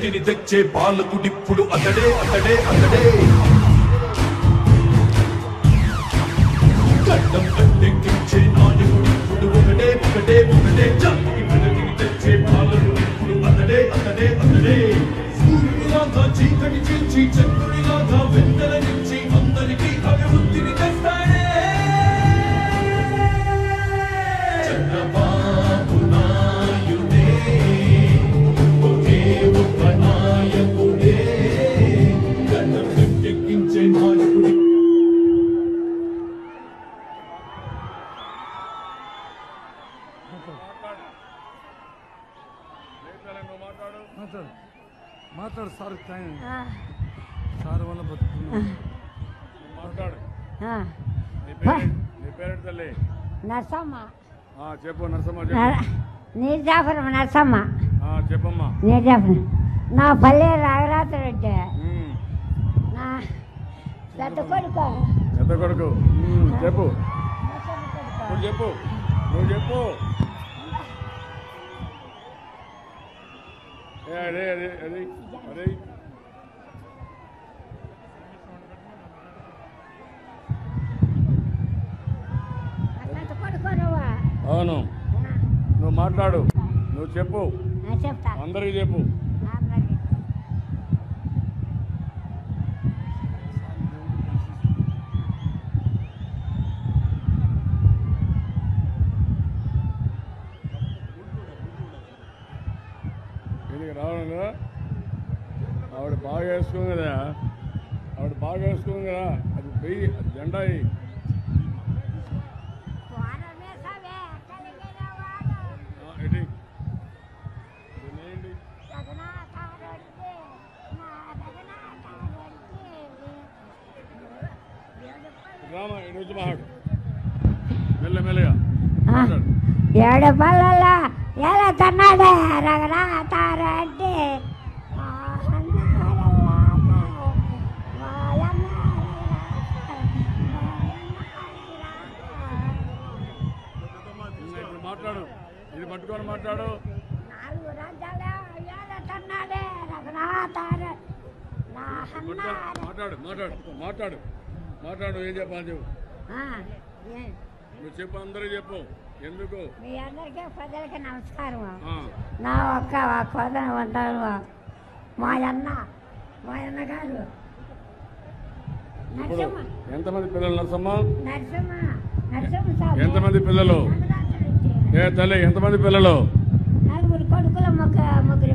ప్రగతిని తెచ్చే పాలకుడిప్పుడు అతడే అతడే అతడే. గడ్డం కట్టెక్కించే మాట్లాడు. మాట్లాడు? సార్ టైం సార్ వల్ల బతుకుతున్నాం మాట్లాడు. ఆ, నీ పేరు నీ పేరేంటి తల్లి? నరసమ్మ. ఆ, చెప్పు నరసమ్మ నీర్జాపురం నరసమ్మ. ఆ, చెప్పమ్మా. నీర్జాపురం నా పల్లె రాఘరాజరెడ్డి ఉమ్, నా పెద్ద కొడుకు. పెద్ద కొడుకు. చెప్పు. చెప్పు. నువ్వు చెప్పు. ఏ, అదే అదే అదే అదే నా పెద్ద కొడుకు నువ్వు అవును నువ్వు మాట్లాడు నువ్వు చెప్పు నేను చెప్తా అందరికి చెప్పు అందరికీ. దీనికి రావడం కదా ఆవిడ బాగా వేసుకోంది కదా. ఆవిడ బాగా వేసుకోంది కదా. అది అది జెండా. రామ మెల్ల మెల్లగా మాట్లాడు ఏడు పళ్ళ ఎలా తన్నాడే ఆ, ఇంకా ఇప్పుడు మాట్లాడు. ఇది పట్టుకొని మాట్లాడు. నాలుగు రాజ్యాల తన్నాడే పట్టుకొని అన్న మాట్లాడు మాట్లాడు మాట్లాడు. మాట్లాడు ఏం చెప్పాలి నువ్వు చెప్పు అందరికి చెప్పు. ఎందుకు? మీ అందరికీ ప్రజలకి నమస్కారం నా ఒక్క కొదన ఉంటారు మా అన్న మా అన్న గారు. ఎంతమంది పిల్లలు నరసమ్మ. ఎంతమంది పిల్లలు. ఏ తల్లి ఎంతమంది పిల్లలు? నలుగురు కొడుకులు ముగ్గు ముగ్గురు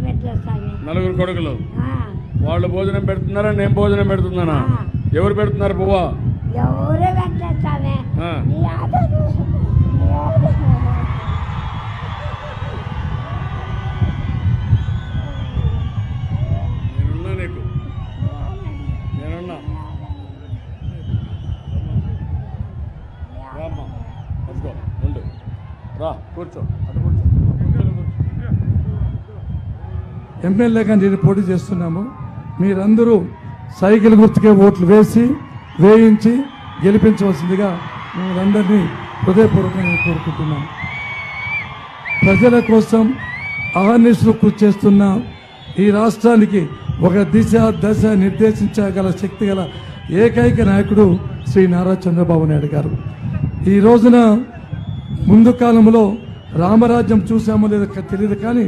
నలుగురు కొడుకులు? వాళ్ళు భోజనం పెడుతున్నారా? నేను భోజనం పెడుతున్నానా? ఎవరు పెడుతున్నారు పువ్వా? ఎవరు పెట్టలేదు కూర్చో. ఎమ్మెల్యేగా నేను పోటీ చేస్తున్నాము. మీరందరూ సైకిల్ గుర్తుకే ఓట్లు వేసి వేయించి గెలిపించవలసిందిగా మీరందరినీ హృదయపూర్వకంగా కోరుకుంటున్నాను. ప్రజల కోసం అహర్నిశలు కృషి చేస్తున్న ఈ రాష్ట్రానికి ఒక దిశ దశ నిర్దేశించగల శక్తి గల ఏకైక నాయకుడు శ్రీ నారా చంద్రబాబు నాయుడు గారు. ఈ రోజున ముందు కాలంలో రామరాజ్యం చూసామో లేదో తెలియదు కానీ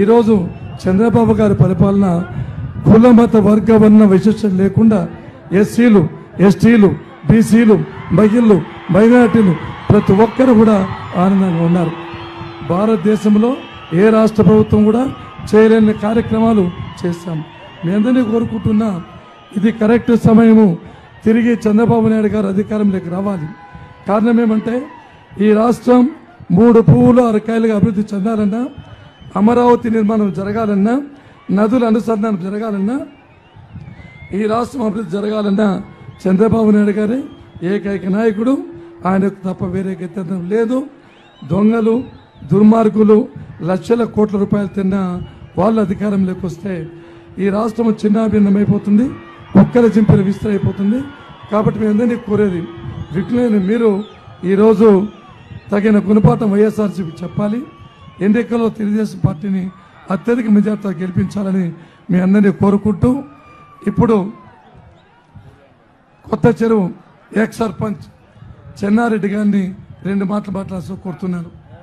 ఈరోజు చంద్రబాబు గారి పరిపాలన కులమత వర్గ వర్ణ విశేషం లేకుండా ఎస్సీలు ఎస్టీలు బీసీలు మహిళలు మైనార్టీలు ప్రతి ఒక్కరు కూడా ఆనందంగా ఉన్నారు. భారతదేశంలో ఏ రాష్ట్ర ప్రభుత్వం కూడా చేయలేని కార్యక్రమాలు చేశాం. మీ అందరినీ కోరుకుంటున్నా ఇది కరెక్ట్ సమయము తిరిగి చంద్రబాబు నాయుడు గారు అధికారంలోకి రావాలి. కారణం ఏమంటే ఈ రాష్ట్రం మూడు పువ్వులు అరకాయలుగా అభివృద్ధి చెందాలన్నా అమరావతి నిర్మాణం జరగాలన్నా నదుల అనుసంధానం జరగాలన్నా ఈ రాష్ట్రం అభివృద్ధి జరగాలన్నా చంద్రబాబు నాయుడు గారే ఏకైక నాయకుడు. ఆయనకు తప్ప వేరే గత్యంతరం లేదు. దొంగలు దుర్మార్గులు లక్షల కోట్ల రూపాయలు తిన్న వాళ్ళు అధికారంలోకి వస్తే ఈ రాష్ట్రం చిన్నాభిన్నమైపోతుంది ఒక్కల చింపిన విస్తరైపోతుంది కాబట్టి మేము అందరినీ కోరేది విఘ్నులైన మీరు ఈరోజు తగిన గుణపాఠం వైఎస్ఆర్సీపీ చెప్పాలి. ఎన్నికల్లో తెలుగుదేశం పార్టీని అత్యధిక మెజార్టీతో గెలిపించాలని మీ అందరినీ కోరుకుంటూ ఇప్పుడు కొత్త చెరువు ఎక్స్ సర్పంచ్ చెన్నారెడ్డి గారిని రెండు మాటలు మాట్లాడుతూ కోరుతున్నాను